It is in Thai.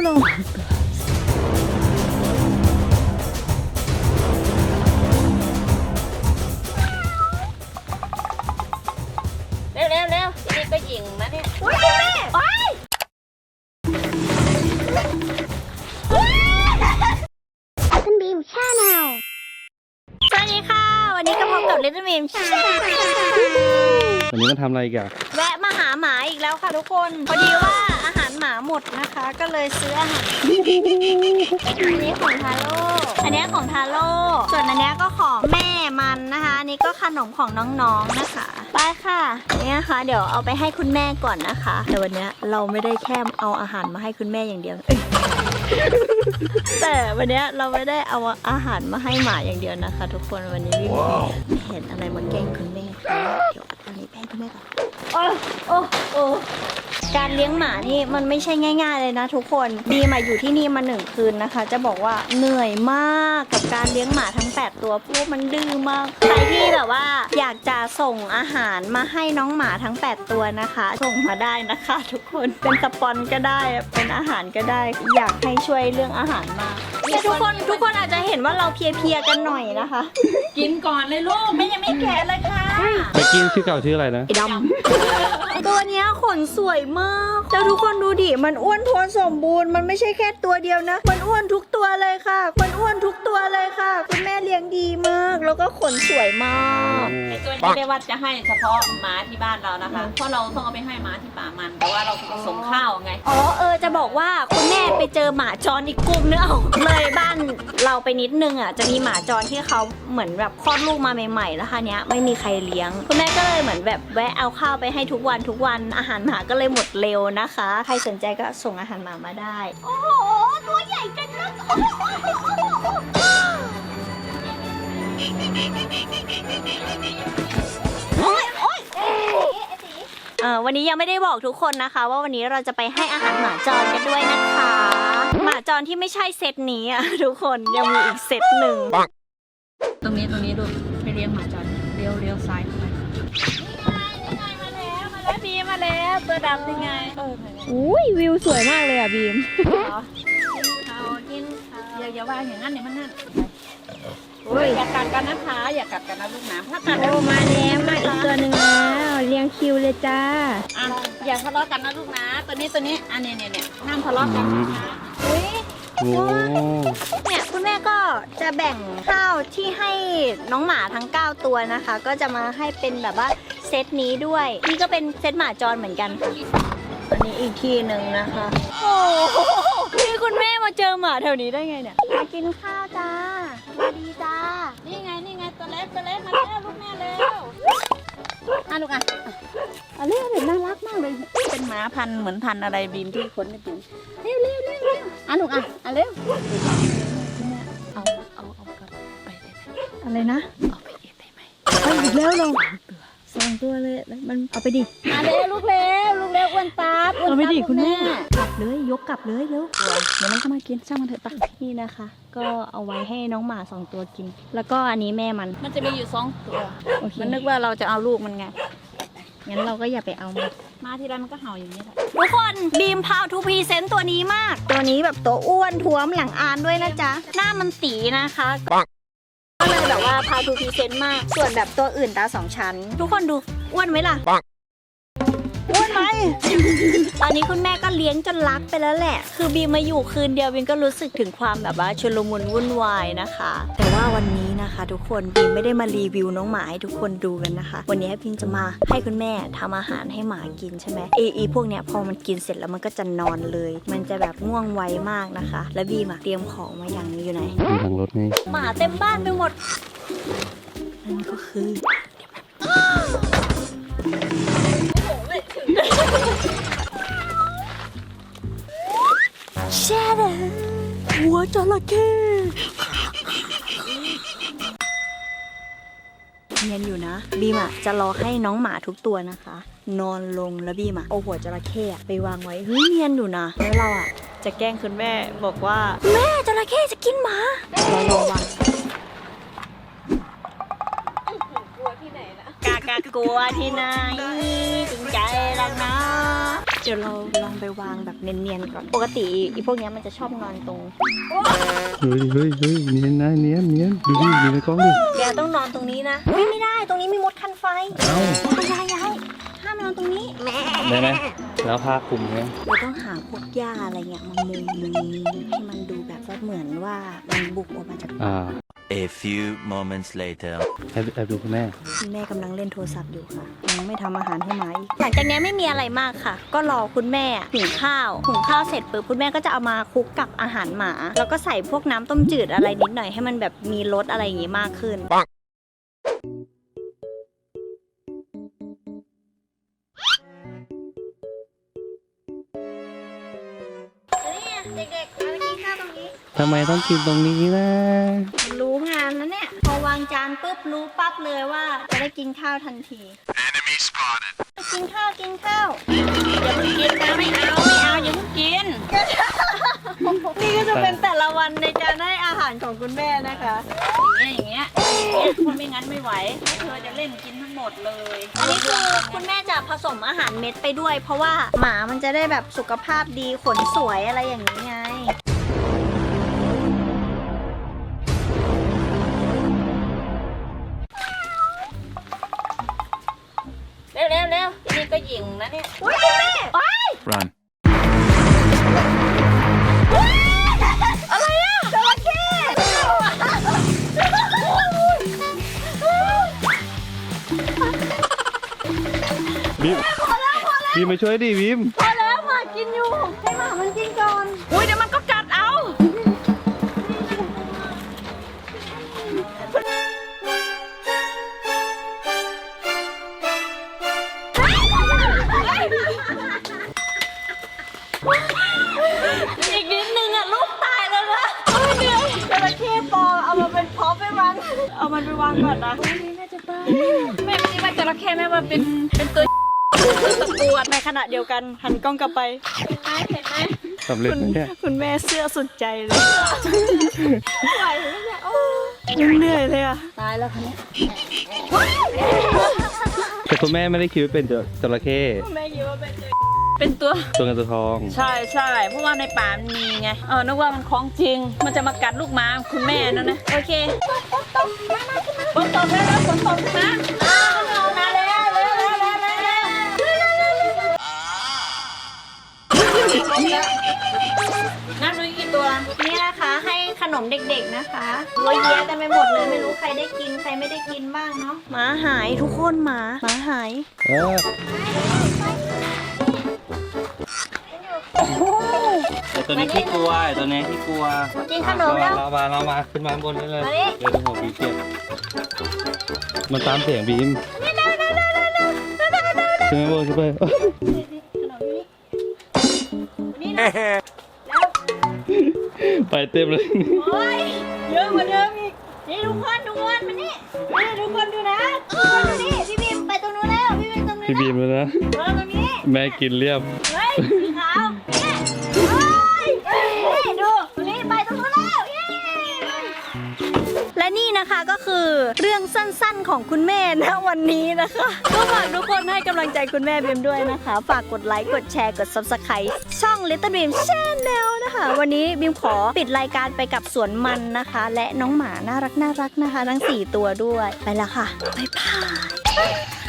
อีกแล้วเหรอเร็วเร็วเร็วทีนี้ก็ยิงมาเนี่ยอุ้ยคุณแม่ไปคุณบีมชาแนลสวัสดีค่ะ วันนี้ก็พบกับ Little Beam ชาแนลวันนี้มาทำอะไรอีกันแวะมาหาหมาอีกแล้วค่ะทุกคน พอดีว่าอา หารหมาหมดนะคะ ก็เลยซื้ออาหารอันนี้ของทาโร่อันนี้ของทาโร่ส่วนอันนี้ก็ของแม่มันนะคะอันนี้ก็ขนมของน้องๆนะคะไปค่ะนี่นะคะ เดี๋ยวเอาไปให้คุณแม่ก่อนนะคะ แต่วันนี้เราไม่ได้แค่เอาอาหารมาให้คุณแม่อย่างเดียวเอ้ยแต่วันนี้เราไม่ได้เอาอาหารมาให้หมาอย่างเดียวนะคะ ทุกคนวันนี้มีเห็นอะไรมาแกล้งคุณแม่เดี๋ยวอันนี้ไปให้คุณแม่ก่อน โอ้โอ้โอ้การเลี้ยงหมานี่มันไม่ใช่ง่าย ๆ เลยนะทุกคนดีมาอยู่ที่นี่มาหนึ่งคืนนะคะ จะบอกว่าเหนื่อยมากกับการเลี้ยงหมาทั้ง 8 ตัวเพราะว่ามันดื้อมากใครที่แบบว่า อยากจะส่งอาหารมาให้น้องหมาทั้ง 8 ตัวนะคะ ส่งมาได้นะคะ ทุกคนเป็นสปอนก็ได้เป็นอาหารก็ได้ อยากให้ช่วยเรื่องอาหารมากแต่ทุกคนทุกคนอาจจะเห็นว่าเราเพลียๆกันหน่อยนะคะ กินก่อนเลยลูกไม่ยังไม่แก่เลยค่ะ ไปกินชื่อเก่าชื่ออะไรนะไอ้ดำตัวเนี้ยขนสวยมากแล้วทุกคนดูดิ มันอ้วนท้วนสมบูรณ์ มันไม่ใช่แค่ตัวเดียวนะ มันอ้วนทุกตัวเลยค่ะ มันอ้วนทุกตัวเลยค่ะคุณแม่เลี้ยงดีมาก แล้วก็ขนสวยมาก ไอตัวนี้ไม่ว่าจะให้เฉพาะหมาที่บ้านเรานะคะ เพราะเราต้องเอาไปให้หมาที่ป่ามันแต่ว่าเราส่งข้าวไง อ๋อเออจะบอกว่าคุณแม่ไปเจอหมาจรอีกกลุ่มนึงเอาเลยบ้านเราไปนิดนึงอะจะมีหมาจรที่เขาเหมือนแบบคลอดลูกมาใหม่ๆแล้วค่ะเนี้ยไม่มีใครเลี้ยงคุณแม่ก็เลยเหมือนแบบแวะเอาข้าวไปให้ทุกวันทุกวันอาหารหมาก็เลยหมดเร็วนะคะ ใครสนใจก็ส่งอาหารหมามาได้ โอ้โหตัวใหญ่กันนะโอ๊ยโอ๊ยเออวันนี้ยังไม่ได้บอกทุกคนนะคะ ว่าวันนี้เราจะไปให้อาหารหมาจรกันด้วยนะคะ หมาจรที่ไม่ใช่เซตนี้อะทุกคนยังมีอีกเซตหนึ่งตรงนี้ตรงนี้ลูกไปเลี้ยงหมาจรเลี้ยวเลี้ยวซ้ายเข้าไปมาแล้วมาแล้วบีมาแล้วตัวดำยังไงอุ้ยวิวสวยมากเลยอะบีมเขากินอย่าอย่าว่าอย่างนั้นเดี๋ยวมันนั่นอย่ากัดกันนะคะอย่ากัดกันนะลูกนะถ้ากัดโอ้มาแล้วมาอีกตัวหนึ่งแล้วเรียงคิวเลยจ้าอะอย่าทะเลาะกันนะลูกนะตัวนี้ตัวนี้อันนี้เนี่ยเนี่ยห้ามทะเลาะกันนะคะอุ้ย โอ้เนี่ยคุณแม่ก็จะแบ่งข้าวที่ให้น้องหมาทั้ง 9 ตัวนะคะ ก็จะมาให้เป็นแบบว่าเซตนี้ด้วย นี่ก็เป็นเซตหมาจรเหมือนกันค่ะ อันนี้อีกทีหนึ่งนะคะ โอ้โหนี่คุณแม่มาเจอหมาแถวนี้ได้ไงเนี่ยมากินข้าวจ้าสวัสดีจ้า นี่ไงนี่ไงตัวเล็กตัวเล็กมาแล้วลูกแม่เร็วอะลูกอะอันนี้เป็นน่ารักมากเลยเป็ นหมาพันเหมือนพันอะไรบีมที่ค้นไม่กินเร็วเร็วเร็วเร็วอะลูกอะอะเร็วเอาเอาเอากลับไปได้ไหมอะไรนะเอาไปเก็บได้ไหมไปอีกแล้วเหราสองตัวเลยมันเอาไปดิมาเร็วลูกเร็วลูกเร็วอ้วนปั๊บอ้วนเอาไปปั๊บดิคุณแม่กลับเลยยกกลับเลยเร็วเดี๋ยวมันก็มากินช่างมันเถอะปะนี่นะคะ ก็เอาไว้ให้น้องหมาสองตัวกิน แล้วก็อันนี้แม่มัน มันจะมีอยู่สองตัวมันนึกว่าเราจะเอาลูกมันไง งั้นเราก็อย่าไปเอามามาทีไรมันก็เห่าอย่างนี้แหละทุกคนบีมพาวทูพีเซนต์ตัวนี้มาก ตัวนี้แบบตัวอ้วนท้วมหลังอานด้วยนะจ๊ะ หน้ามันสีนะคะก็เลยแบบว่าพาวทูพีเซนต์มาก ส่วนแบบตัวอื่นตาสองชั้น ทุกคนดูอ้วนไหมล่ะ อ้วนไหม ตอนนี้คุณแม่ก็เลี้ยงจนรักไปแล้วแหละ คือบีมมาอยู่คืนเดียวบีมก็รู้สึกถึงความแบบว่าชุลมุนวุ่นวายนะคะ แต่ว่าวันนี้นะคะ ทุกคนบีมไม่ได้มารีวิวน้องหมาให้ทุกคนดูกันนะคะ วันนี้บีมจะมาให้คุณแม่ทำอาหารให้หมากินใช่ไหมเอไอพวกเนี้ยพอมันกินเสร็จแล้วมันก็จะนอนเลย มันจะแบบง่วงไวมากนะคะ แล้วบีมอะเตรียมของมาอย่างนี้อยู่ไหนมีทางรถไงหมาเต็มบ้านไปหมด นั่นก็คือ แช่เดหัวจระเข้เนียนอยู่นะบีมอะจะรอให้น้องหมาทุกตัวนะคะ นอนลงแล้วบีมอะเอาหัวจระเข้อะไปวางไว้เฮ้ยเนียนอยู่นะแล้วเราอะจะแกล้งคุณแม่บอกว่า แม่จระเข้จะกินหมาเราลองวาง กากากลัวที่ไหนจริงใจรักนะเจดี๋ยวเราลองไปวางแบบเนียนๆก่อน ปกติอีพวกเนี้ยมันจะชอบนอนตรง เฮ้ยเฮ้ยเฮ้ยเนียนนะเนียนเนียนดูดิดูในกล้องดิแกต้องนอนตรงนี้นะไม่ไม่ได้ตรงนี้มีมดคันไฟเอ้าย้ายย้ายห้ามนอนตรงนี้แม่ได้ไหมแล้วผ้าคลุมไงเราต้องหาพวกหญ้าอะไรเงี้ยมามุงมุงมุงให้มันดูแบบว่าเหมือนว่ามันบุกออกมาจากอ่า A few moments later. แอบแอบดูคุณแม่คุณแม่กำลังเล่นโทรศัพท์อยู่ค่ะยังไม่ทำอาหารให้หมาอีกหลังจากนี้ไม่มีอะไรมากค่ะ ก็รอคุณแม่หุงข้าวหุงข้าวเสร็จปุ๊บคุณแม่ก็จะเอามาคลุกกับอาหารหมา แล้วก็ใส่พวกน้ำต้มจืดอะไรนิดหน่อยให้มันแบบมีรสอะไรอย่างงี้มากขึ้นนี่เด็กๆมากินข้าวตรงนี้ ทำไมต้องกินตรงนี้นะ รู้งานนะเนี่ย พอวางจานปุ๊บรู้ปั๊บเลยว่าจะได้กินข้าวทันทีกินข้าวกินข้าวอย่าเพิ่งกินนะไม่เอาไม่เอาอย่าเพิ่งกิน นี่ก็จะเป็นแต่ละวันในการให้อาหารของคุณแม่นะคะ อย่างเงี้ยอย่างเงี้ยเพราะไม่งั้นไม่ไหวเธอจะเล่นกินทั้งหมดเลยอันนี้คือคุณแม่จะผสมอาหารเม็ดไปด้วย เพราะว่าหมามันจะได้แบบสุขภาพดีขนสวยอะไรอย่างนี้ไง เร็วนี้ก็หยิงนะเนี่ยอุ้ยคุณแม่ Run. อะไรอะจระเข้บีมบีมมาช่วยดิบีมพอแล้วหมากินอยู่ให้หมามันกินก่อนอุ้ย เอามันไปวางก่อนนะแม่ไม่ได้ว่าจระเข้แม่ว่าเป็นเป็นตัวตะกวดในขณะเดียวกันหันกล้องกลับไปเห็นไหมสำเร็จไหมเนี่ยคุณแม่เสื้อสุดใจเลยไหวไหมเนี่ยโอ้ยเหนื่อยเลยอะตายแล้วคันนี้แต่คุณแม่ไม่ได้คิดว่าเป็นจระเข้แม่คิดว่าเป็น เป็นตัว ตัวเงินตัวทอง ใช่ใช่เพราะว่าในป่ามันมีไงเออนึกว่ามันของจริง มันจะมากัดลูกหมาคุณแม่นั่นนะโอเคฝนตกแล้วนะฝนตกนะอ้าวเอามาแล้วเร็วเร็วเร็วเร็วเร็วน้ำดูกี่ตัวนี่นะคะให้ขนมเด็กๆนะคะโวยเยียกันไปหมดเลยไม่รู้ใครได้กินใครไม่ได้กินบ้างเนาะหมาหายทุกคนหมาหมาหาย เออ ตัวนี้ขี้กลัวไอตัวนี้ขี้กลัวกินขนมแล้วเรามาเรามาขึ้นมาข้างบนได้เลยมาดิเดี๋ยวดูหัวบีเกียบมันตามเสียงบีมใช่ไหมโบใช่ไหมนี่นะไปเต็มเลยโอ้ยเยอะกว่าเดิมอีกนี่ทุกคนทุกคนมานี่นี่ทุกคนดูนะทุกคนดูนี่พี่บีมไปตรงนู้นแล้วพี่บีมตรงนู้นพี่บีมเลยนะเออตรงนี้แม่กินเรียบเฮ้ยสีขาวเนี่ย และนี่นะคะก็คือเรื่องสั้นๆของคุณแม่นะวันนี้นะคะ ก็ฝากทุกคนให้กำลังใจคุณแม่บีมด้วยนะคะ ฝากกดไลค์กดแชร์กด subscribe ช่อง Little Beam Channel นะคะ วันนี้บีมขอปิดรายการไปกับสวนมันนะคะ และน้องหมาน่ารักน่ารักนะคะ ทั้ง 4 ตัวด้วยไปแล้วค่ะบ๊ายบาย